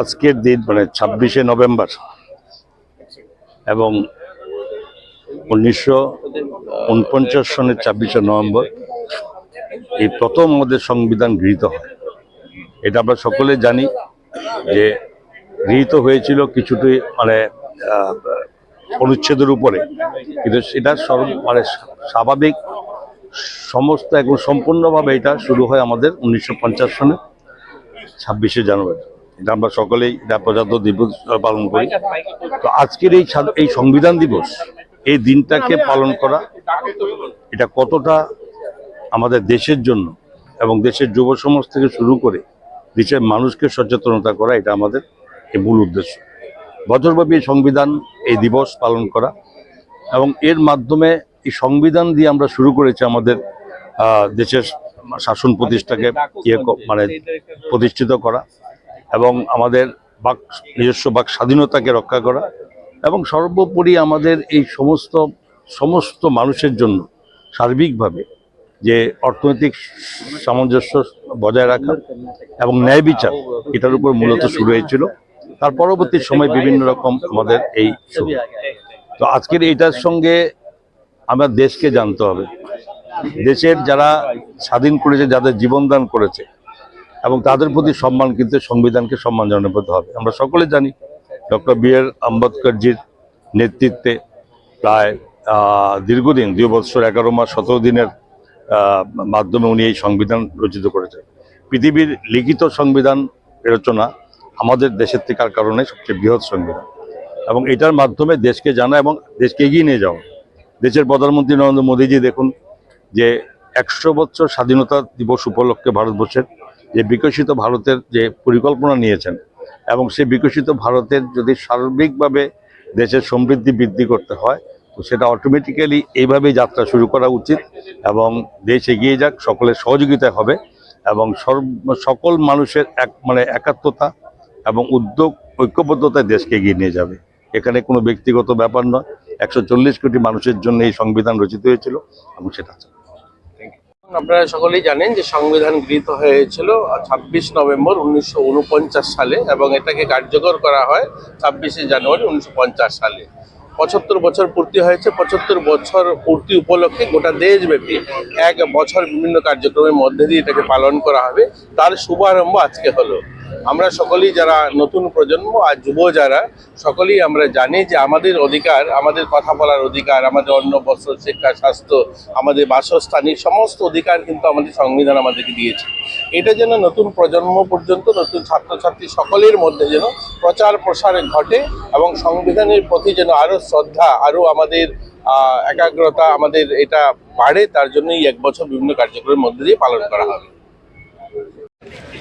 আজকের দিন মানে ছাব্বিশে নভেম্বর এবং উনিশশো উনপঞ্চাশ সনের ছাব্বিশে নভেম্বর, এই প্রথম আমাদের সংবিধান গৃহীত হয়। এটা আমরা সকলে জানি যে গৃহীত হয়েছিল কিছুটি মানে অনুচ্ছেদের উপরে। কিন্তু সেটা মানে স্বাভাবিক সমস্ত একদম সম্পূর্ণভাবে এটা শুরু হয় আমাদের উনিশশো পঞ্চাশ সনে ছাব্বিশে জানুয়ারি। এটা আমরা সকলেই এটা প্রজাতন্ত্র দিবস পালন করি। তো আজকের এই এই সংবিধান দিবস এই দিনটাকে পালন করা এটা কতটা আমাদের দেশের জন্য এবং দেশের যুব সমাজ থেকে শুরু করে দেশের মানুষকে সচেতনতা করা এটা আমাদের এই মূল উদ্দেশ্য। বছরব্যাপী এই সংবিধান এই দিবস পালন করা এবং এর মাধ্যমে এই সংবিধান দিয়ে আমরা শুরু করেছি আমাদের দেশের শাসন প্রতিষ্ঠাকে ইয়ে মানে প্রতিষ্ঠিত করা। এবং আমাদের বাক, নিজস্ব বাক স্বাধীনতাকে রক্ষা করা এবং সর্বোপরি আমাদের এই সমস্ত সমস্ত মানুষের জন্য সার্বিকভাবে যে অর্থনৈতিক সামঞ্জস্য বজায় রাখা এবং ন্যায় বিচার, এটার উপর মূলত শুরু হয়েছিল তার পরবর্তী সময় বিভিন্ন রকম আমাদের এই। তো আজকের এটার সঙ্গে আমরা দেশকে জানতে হবে দেশের যারা স্বাধীন করেছে, যাদের জীবনদান করেছে এবং তাদের প্রতি সম্মান কিন্তু সংবিধানকে সম্মান জানাতে হবে। আমরা সকলে জানি ডক্টর বি আর আম্বেদকরজির নেতৃত্বে প্রায় দীর্ঘদিন, দুই বছর, এগারো মাস, সতেরো দিনের মাধ্যমে উনি এই সংবিধান রচিত করেছেন। পৃথিবীর লিখিত সংবিধান রচনা আমাদের দেশের থেকার কারণে সবচেয়ে বৃহৎ সংবিধান। এবং এটার মাধ্যমে দেশকে জানা এবং দেশকে এগিয়ে নিয়ে যাওয়া। দেশের প্রধানমন্ত্রী নরেন্দ্র মোদীজি দেখুন যে একশো বছর স্বাধীনতা দিবস উপলক্ষে ভারতবর্ষের যে বিকশিত ভারতের যে পরিকল্পনা নিয়েছেন এবং সেই বিকশিত ভারতের যদি সার্বিকভাবে দেশের সমৃদ্ধি বৃদ্ধি করতে হয়, তো সেটা অটোমেটিক্যালি এইভাবেই যাত্রা শুরু করা উচিত এবং দেশ এগিয়ে যাক, সকলের সহযোগিতা হবে এবং সকল মানুষের এক মানে একাত্মতা এবং উদ্যোগ, ঐক্যবদ্ধতায় দেশকে এগিয়ে নিয়ে যাবে। এখানে কোনো ব্যক্তিগত ব্যাপার নয়। একশো কোটি মানুষের জন্য এই সংবিধান রচিত হয়েছিল এবং সেটা আপনারা সকলেই জানেন যে সংবিধান গৃহীত হয়েছিল ছাব্বিশ নভেম্বর উনিশশো ঊনপঞ্চাশ সালে এবং এটাকে কার্যকর করা হয় ছাব্বিশে জানুয়ারি উনিশশো পঞ্চাশ সালে। পঁচাত্তর বছর পূর্তি হয়েছে, পঁচাত্তর বছর পূর্তি উপলক্ষে গোটা দেশব্যাপী এক বছর বিভিন্ন কার্যক্রমের মধ্যে দিয়ে এটাকে পালন করা হবে। তার শুভারম্ভ আজকে হলো। আমরা সকলেই যারা নতুন প্রজন্ম আর যুব যারা, সকলেই আমরা জানি যে আমাদের অধিকার, আমাদের কথা বলার অধিকার, আমাদের অন্ন, বস্ত্র, শিক্ষা, স্বাস্থ্য, আমাদের বাসস্থানীয় সমস্ত অধিকার কিন্তু আমাদের সংবিধান আমাদেরকে দিয়েছে। এটা যেন নতুন প্রজন্ম পর্যন্ত, নতুন ছাত্রছাত্রী সকলের মধ্যে যেন প্রচার প্রসার ঘটে এবং সংবিধানের প্রতি যেন আরও শ্রদ্ধা আরও আমাদের একাগ্রতা আমাদের এটা বাড়ে, তার জন্যই এক বছর বিভিন্ন কার্যক্রমের মধ্যে দিয়ে পালন করা হবে।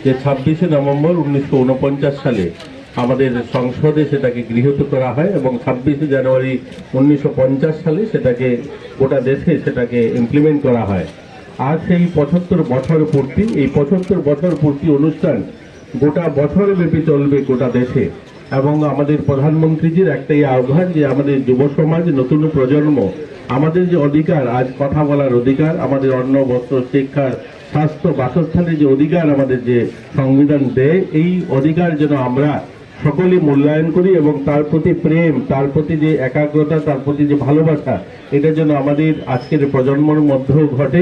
যে ছাব্বিশে নভেম্বর উনিশশো উনপঞ্চাশ সালে আমাদের সংসদে সেটাকে গৃহীত করা হয় এবং ছাব্বিশে জানুয়ারি উনিশশো পঞ্চাশ সালে সেটাকে গোটা দেশে সেটাকে ইমপ্লিমেন্ট করা হয়। আর সেই পঁচাত্তর বছর পূর্তি, এই পঁচাত্তর বছর পূর্তি অনুষ্ঠান গোটা বছর ব্যাপী চলবে গোটা দেশে। এবং আমাদের প্রধানমন্ত্রীজির একটাই আহ্বান যে আমাদের যুব সমাজ, নতুন প্রজন্ম আমাদের যে অধিকার, আজ কথা বলার অধিকার, আমাদের অন্ন, বস্ত্র, শিক্ষার, স্বাস্থ্য, বাসস্থানের যে অধিকার আমাদের যে সংবিধান দেয়, এই অধিকার যেন আমরা সকলে মূল্যায়ন করি এবং তার প্রতি প্রেম, তার প্রতি যে একাগ্রতা, তার প্রতি যে ভালোবাসা, এটা যেন আমাদের আজকের প্রজন্মর মধ্যেও ঘটে।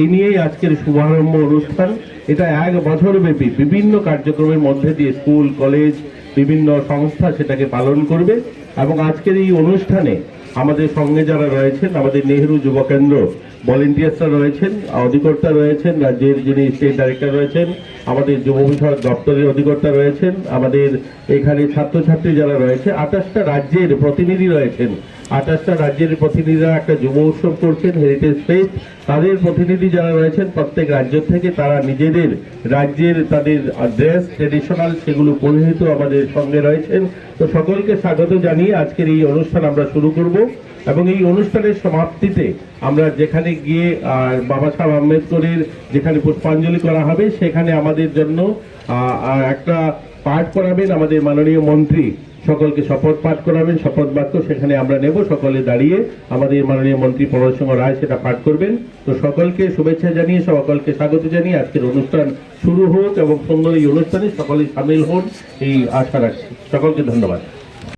এই নিয়েই আজকের শুভারম্ভ অনুষ্ঠান। এটা এক বছর ব্যাপী বিভিন্ন কার্যক্রমের মধ্যে দিয়ে স্কুল, কলেজ, বিভিন্ন সংস্থা সেটাকে পালন করবে এবং আজকের এই অনুষ্ঠানে আমাদের সঙ্গে যারা রয়েছেন, আমাদের নেহেরু যুব কেন্দ্র ভলেন্টিয়ার্সরা রয়েছেন, অধিকর্তা রয়েছেন, রাজ্যের যিনি স্টেট ডাইরেক্টর রয়েছেন, আমাদের যুব বিষয়ক দপ্তরের অধিকর্তা রয়েছেন, আমাদের এখানে ছাত্রছাত্রী যারা রয়েছে, আঠাশটা রাজ্যের প্রতিনিধি রয়েছেন। আঠাশটা রাজ্যের প্রতিনিধিরা একটা যুব উৎসব করছেন হেরিটেজ ফেস্ট তাদের প্রতিনিধি যারা রয়েছেন, প্রত্যেক রাজ্য থেকে তারা নিজেদের রাজ্যের তাদের ড্রেস ট্রেডিশনাল সেগুলো পরিহিত আমাদের সঙ্গে রয়েছেন। তো সকলকে স্বাগত জানিয়ে আজকের এই অনুষ্ঠান আমরা শুরু করব এবং এই অনুষ্ঠানের সমাপ্তিতে আমরা যেখানে গিয়ে বাবা সাহেব আম্বেদকরের যেখানে পুষ্পাঞ্জলি করা হবে, সেখানে আমাদের জন্য একটা পাঠ করাবেন আমাদের মাননীয় মন্ত্রী। সকলকে শপথ পাঠ করাবেন, শপথ বাক্য সেখানে আমরা নেব, সকলে দাঁড়িয়ে আমাদের মাননীয় মন্ত্রী প্রণব সিংহ রায় সেটা পাঠ করবেন। তো সকলকে শুভেচ্ছা জানিয়ে, সকলকে স্বাগত জানিয়ে আজকের অনুষ্ঠান শুরু হোক এবং সুন্দর এই অনুষ্ঠানে সকলেই সামিল হন, এই আশা রাখছি। সকলকে ধন্যবাদ।